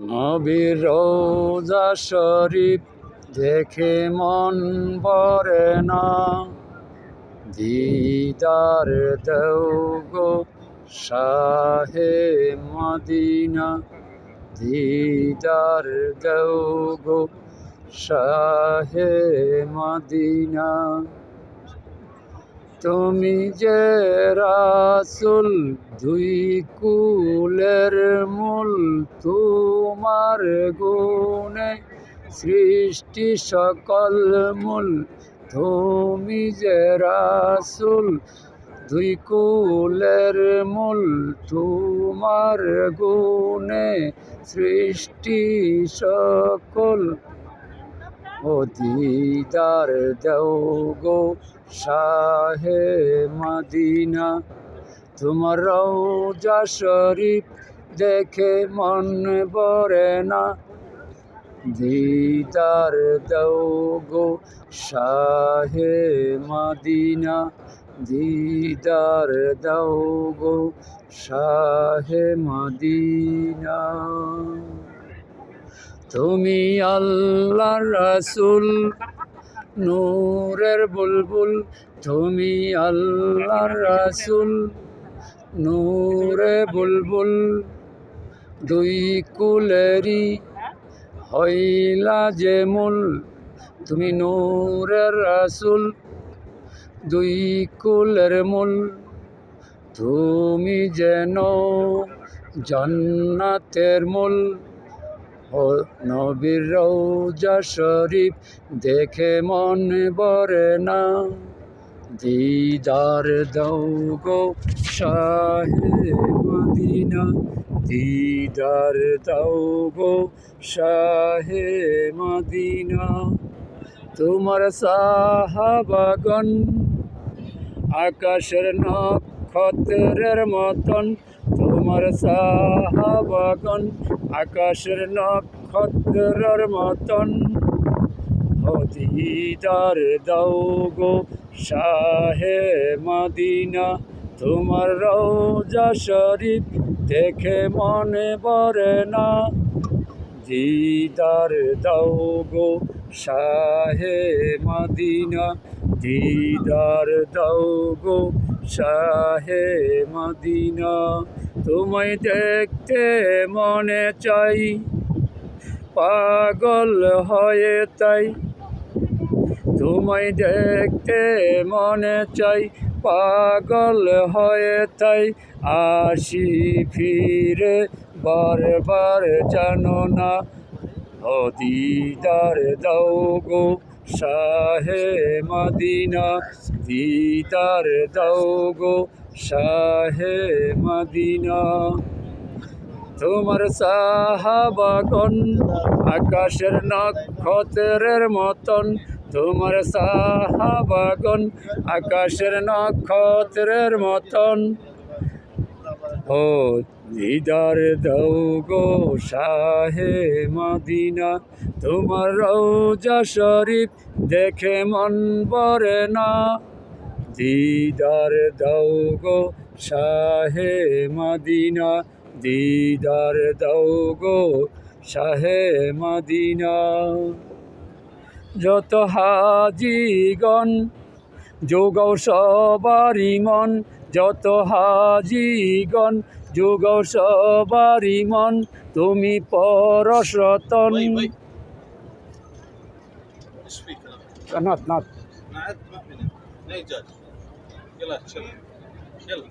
নবীর রোজা শরীফ দেখে মন ভরে না। দিদার দেও গো শাহে মদিনা। দিদার দেও গো শাহে মদিনা। তুমি যে রাসুল, দুই কুলের মূল, তোমার গুণে সৃষ্টি সকল মূল। তুমি যে রাসুল, দুই কুলের মূল, তোমার গুণে সৃষ্টি সকল ও দিদার দেও গো শাহে মদিনা। তোমার রওজা শরীফ দেখে মন ভরে না। দিদার দেও গো শাহে মদিনা। দিদার দাও শাহে মদিনা। তুমি আল্লাহ রাসুল, নূরের বুলবুল। তুমি আল্লাহ রাসুল, নূরে বুলবুল। দুই কুলেরি হইলা যে মূল, তুমি নূরের রাসুল। দুই কুলের মূল, তুমি যেন জান্নাতের মূল। ও নবীর রৌজা শরীফ দেখে মন বরে না। দিদার দৌ গো মদিনা। দিদার দৌ গো মদিনা। তোমার সাহাবাগন আকাশের নক্ষত্রের মতন তোমার সাহাবাগন আকাশের নক্ষত্রের মতন। হদিদার দাও গো শাহে মদিনা, তোমার রওজা শরীফ দেখে মনে পড়ে না। দিদার দাও গো শাহে মদিনা, দিদার দাও গো শাহে মদিনা। তোমায় দেখতে মনে চাই। পাগল হয়ে তাই। তোমায় দেখতে মনে চাই, পাগল হয়ে তাই। আসি ফিরে, বারবার জানো না। দিদার দাও গো শাহে মদিনা, দিদার দাও গো শাহে মদিনা। তোমার সাহাবাগন আকাশের নক্ষত্রের মতন। তোমার সাহাবাগন আকাশের নক্ষত্রের মতন। ও দিদার দৌ গো শাহে মদিনা। তোমার রৌজা শরীফ দেখে মন বরে না। দিদার দৌ গো শাহে মদিনা দিদার দৌ গো শাহে মদিনা। যত হাজিগণ যোগৌ সবারি মন যত হাজিগণ যোগৌ সবারি মন তুমি পরশরতন Wait, wait. Yalla chill. Chill.